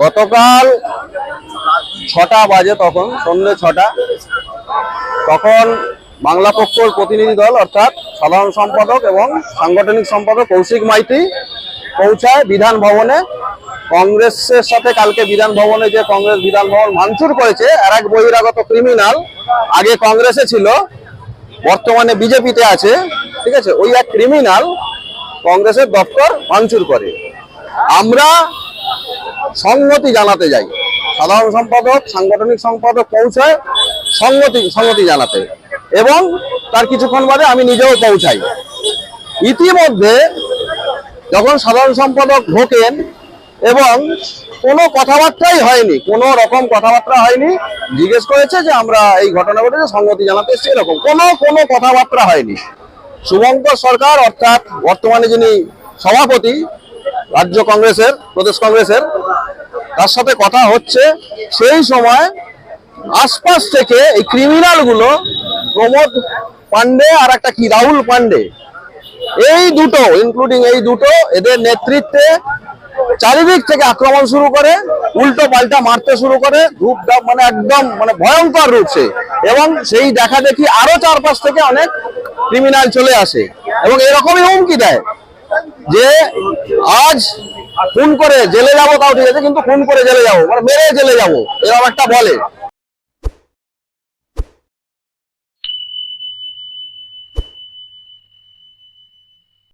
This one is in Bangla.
গতকাল ছটা বাজে তখন, সন্ধ্যে ছটা। তখন বাংলা পক্ষর প্রতিনিধি দল, অর্থাৎ সাধারণ সম্পাদক এবং সাংগঠনিক সম্পাদক কৌশিক মাইতি পৌঁছায় বিধান ভবনে। কংগ্রেসের সাথে কালকে বিধান ভবনে যে কংগ্রেস বিধান ভবন ভাঙচুর করেছে আর এক বহিরাগত ক্রিমিনাল আগে কংগ্রেসে ছিল, বর্তমানে বিজেপিতে আছে, ঠিক আছে? ওই এক ক্রিমিনাল কংগ্রেসের দপ্তর ভাঙচুর করে। আমরা সংহতি জানাতে যাই। সাধারণ সম্পাদক, সাংগঠনিক সম্পাদক পৌঁছায় সংগতি সংগতি জানাতে। এবং তার কিছুক্ষণ বাদে আমি নিজেও পৌঁছাই। ইতিমধ্যে যখন সাধারণ সম্পাদক ঢোকেন এবং কোনো কথাবার্তাই হয়নি, কোনো রকম কথাবার্তা হয়নি, জিজ্ঞেস করেছে যে আমরা এই ঘটনা ঘটেছে সংগতি জানাতে এসেছি, এরকম কোনো কোনো কথাবার্তা হয়নি। শুভঙ্কর সরকার অর্থাৎ বর্তমানে যিনি সভাপতি, রাজ্য কংগ্রেসের, প্রদেশ কংগ্রেসের তার সাথে কথা হচ্ছে, সেই সময় আশপাশ থেকে এই ক্রিমিনালগুলো, প্রমোদ পান্ডে আর একটা কি, রাহুল পান্ডে এই দুটো ইনক্লুডিং এই দুটো, এদের নেতৃত্বে চারিদিক থেকে আক্রমণ শুরু করে, উল্টো পাল্টা মারতে শুরু করে, ধূপ ধাপ মানে একদম মানে ভয়ঙ্কর রূপ সে। এবং সেই দেখা দেখি আরও চারপাশ থেকে অনেক ক্রিমিনাল চলে আসে। এবং এরকমই হুমকি দেয় যে, আজ খুন করে জেলে যাব তাও ঠিক আছে, কিন্তু খুন করে জেলে যাব। মানে মেরে জেলে যাব এরকম একটা বলে।